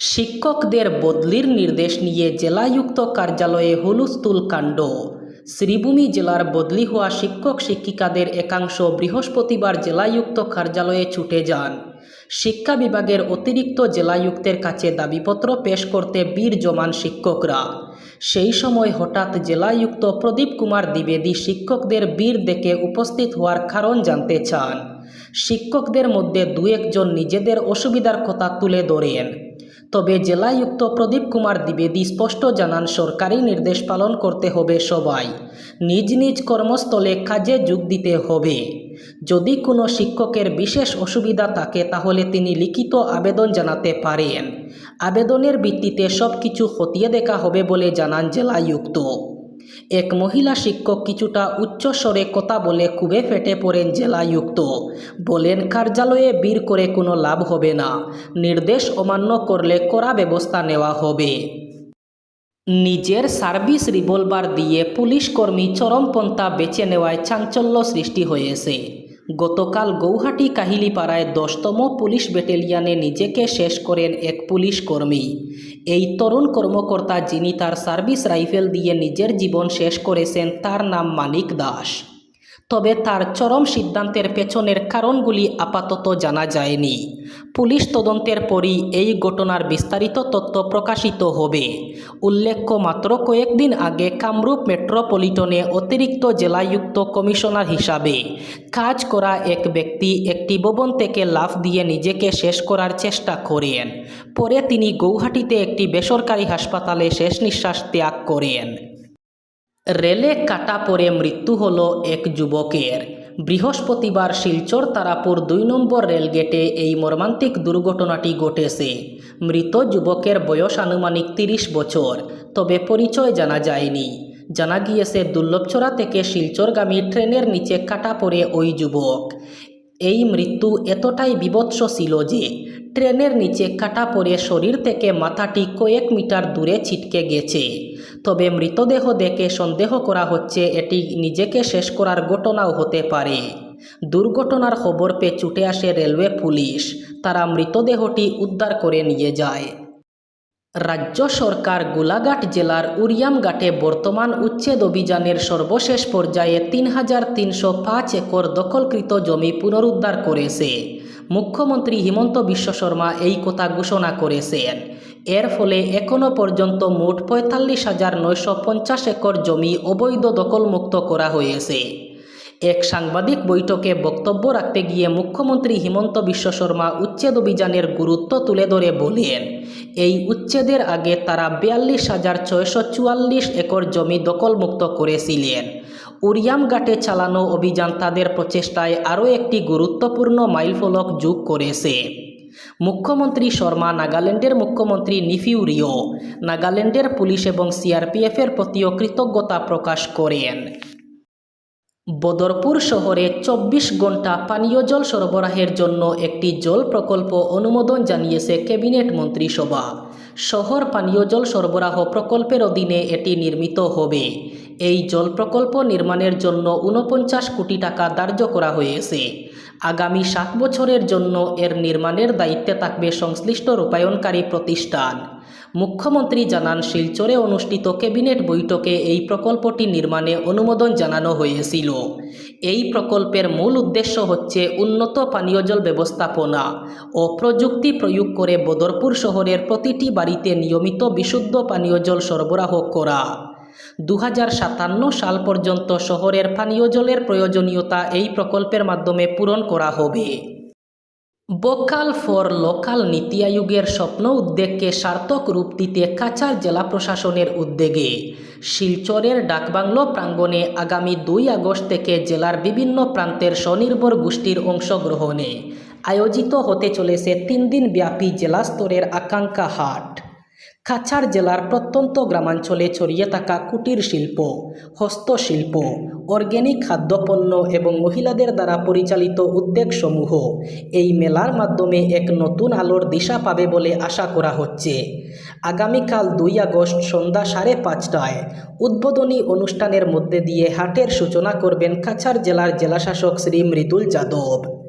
শিক্ষকদের বদলির নির্দেশ নিয়ে জেলায়ুক্ত কার্যালয়ে হুলুস্থুল কাণ্ড। শ্রীভূমি জেলার বদলি হওয়া শিক্ষক শিক্ষিকাদের একাংশ বৃহস্পতিবার জেলায়ুক্ত কার্যালয়ে ছুটে যান। শিক্ষা বিভাগের অতিরিক্ত জেলায়ুক্তের কাছে দাবিপত্র পেশ করতে বীর জমান শিক্ষকরা। সেই সময় হঠাৎ জেলায়ুক্ত প্রদীপ কুমার দ্বিবেদী শিক্ষকদের বীর দেখে উপস্থিত হওয়ার কারণ জানতে চান। শিক্ষকদের মধ্যে দু একজন নিজেদের অসুবিধার কথা তুলে ধরেন। তবে জেলায়ুক্ত প্রদীপ কুমার দ্বিবেদী স্পষ্ট জানান, সরকারি নির্দেশ পালন করতে হবে সবাই। নিজ নিজ কর্মস্থলে কাজে যোগ দিতে হবে। যদি কোনো শিক্ষকের বিশেষ অসুবিধা থাকে, তাহলে তিনি লিখিত আবেদন জানাতে পারেন। আবেদনের ভিত্তিতে সব কিছু খতিয়ে দেখা হবে বলে জানান জেলায়ুক্ত। এক মহিলা শিক্ষক কিছুটা উচ্চস্বরে কথা বলে খুবই ফেটে পড়েন জেলায়ুক্ত। বলেন, কার্যালয়ে বীর করে কোনো লাভ হবে না। নির্দেশ অমান্য করলে করা ব্যবস্থা নেওয়া হবে। নিজের সার্ভিস রিভলভার দিয়ে পুলিশ কর্মী চরমপন্থা বেছে নেওয়ায় চাঞ্চল্য সৃষ্টি হয়েছে। গতকাল গৌহাটি কাহিলিপাড়ায় দশতম পুলিশ ব্যাটেলিয়ানে নিজেকে শেষ করেন এক পুলিশ কর্মী। এই তরুণ কর্মকর্তা যিনি তার সার্ভিস রাইফেল দিয়ে নিজের জীবন শেষ করেছেন, তার নাম মানিক দাস। তবে তার চরম সিদ্ধান্তের পেছনের কারণগুলি আপাতত জানা যায়নি। পুলিশ তদন্তের পরই এই ঘটনার বিস্তারিত তথ্য প্রকাশিত হবে। উল্লেখ্য, মাত্র কয়েকদিন আগে কামরূপ মেট্রোপলিটনে অতিরিক্ত জেলাযুক্ত কমিশনার হিসাবে কাজ করা এক ব্যক্তি একটি ভবন থেকে লাফ দিয়ে নিজেকে শেষ করার চেষ্টা করেন। পরে তিনি গৌহাটিতে একটি বেসরকারি হাসপাতালে শেষ নিঃশ্বাস ত্যাগ করেন। রেলে কাটা পরে মৃত্যু হল এক যুবকের। বৃহস্পতিবার শিলচর তারাপুর দুই নম্বর রেলগেটে এই মর্মান্তিক দুর্ঘটনাটি ঘটেছে। মৃত যুবকের বয়স আনুমানিক তিরিশ বছর, তবে পরিচয় জানা যায়নি। জানা গিয়েছে দুর্লভচরা থেকে শিলচরগামী ট্রেনের নিচে কাটা পড়ে ওই যুবক। এই মৃত্যু এতটাই বিভৎস ছিল যে ট্রেনের নিচে কাটা পড়ে শরীর থেকে মাথাটি কয়েক মিটার দূরে ছিটকে গেছে। তবে মৃতদেহ দেখে সন্দেহ করা হচ্ছে এটি নিজেকে শেষ করার ঘটনাও হতে পারে। দুর্ঘটনার খবর পেয়ে ছুটে আসে রেলওয়ে পুলিশ। তারা মৃতদেহটি উদ্ধার করে নিয়ে যায়। রাজ্য সরকার গোলাঘাট জেলার উরিয়ামঘাটে বর্তমান উচ্ছেদ অভিযানের সর্বশেষ পর্যায়ে তিন হাজার তিনশো পাঁচ একর দখলকৃত জমি পুনরুদ্ধার করেছে। মুখ্যমন্ত্রী হিমন্ত বিশ্ব শর্মা এই কথা ঘোষণা করেছেন। এর ফলে এখনও পর্যন্ত মোট পঁয়তাল্লিশ হাজার নয়শো পঞ্চাশ একর জমি অবৈধ দখলমুক্ত করা হয়েছে। এক সাংবাদিক বৈঠকে বক্তব্য রাখতে গিয়ে মুখ্যমন্ত্রী হিমন্ত বিশ্ব শর্মা উচ্ছেদ অভিযানের গুরুত্ব তুলে ধরে বলেন এই উচ্ছেদের আগে তারা বিয়াল্লিশ হাজার ছয়শো চুয়াল্লিশ একর জমি দখলমুক্ত করেছিলেন। উরিয়াম উরিয়ামঘাটে চালানো অভিযান তাদের প্রচেষ্টায় আরও একটি গুরুত্বপূর্ণ মাইলফলক যোগ করেছে। মুখ্যমন্ত্রী শর্মা, নাগাল্যান্ডের মুখ্যমন্ত্রী নিফিউরিও নাগাল্যান্ডের পুলিশ এবং সিআরপিএফের প্রতিও কৃতজ্ঞতা প্রকাশ করেন। বদরপুর শহরে চব্বিশ ঘণ্টা পানীয় জল সরবরাহের জন্য একটি জল প্রকল্প অনুমোদন জানিয়েছে ক্যাবিনেট মন্ত্রিসভা। শহর পানীয় জল সরবরাহ প্রকল্পের অধীনে এটি নির্মিত হবে। এই জল প্রকল্প নির্মাণের জন্য ঊনপঞ্চাশ কোটি টাকা ধার্য করা হয়েছে। আগামী সাত বছরের জন্য এর নির্মাণের দায়িত্বে থাকবে সংশ্লিষ্ট রূপায়ণকারী প্রতিষ্ঠান। মুখ্যমন্ত্রী জানান, শিলচরে অনুষ্ঠিত ক্যাবিনেট বৈঠকে এই প্রকল্পটি নির্মাণে অনুমোদন জানানো হয়েছিল। এই প্রকল্পের মূল উদ্দেশ্য হচ্ছে উন্নত পানীয় জল ব্যবস্থাপনা ও প্রযুক্তি প্রয়োগ করে বদরপুর শহরের প্রতিটি বাড়িতে নিয়মিত বিশুদ্ধ পানীয় জল সরবরাহ করা। দু হাজার সাতান্ন সাল পর্যন্ত শহরের পানীয় জলের প্রয়োজনীয়তা এই প্রকল্পের মাধ্যমে পূরণ করা হবে। বোকাল ফর লোকাল নীতি আয়োগের স্বপ্ন উদ্যোগকে সার্থক রূপ দিতে কাছাড় জেলা প্রশাসনের উদ্যোগে। শিলচরের ডাকবাংলো প্রাঙ্গণে আগামী দুই আগস্ট থেকে জেলার বিভিন্ন প্রান্তের স্বনির্ভর গোষ্ঠীর অংশগ্রহণে আয়োজিত হতে চলেছে তিন দিন ব্যাপী জেলা স্তরের আকাঙ্ক্ষা হাট। কাছাড় জেলার প্রত্যন্ত গ্রামাঞ্চলে ছড়িয়ে থাকা কুটির শিল্প, হস্তশিল্প, অর্গ্যানিক খাদ্যপণ্য এবং মহিলাদের দ্বারা পরিচালিত উদ্যোগসমূহ এই মেলার মাধ্যমে এক নতুন আলোর দিশা পাবে বলে আশা করা হচ্ছে। আগামীকাল দুই আগস্ট সন্ধ্যা সাড়ে পাঁচটায় উদ্বোধনী অনুষ্ঠানের মধ্যে দিয়ে হাটের সূচনা করবেন কাছাড় জেলার জেলাশাসক শ্রী মৃদুল যাদব।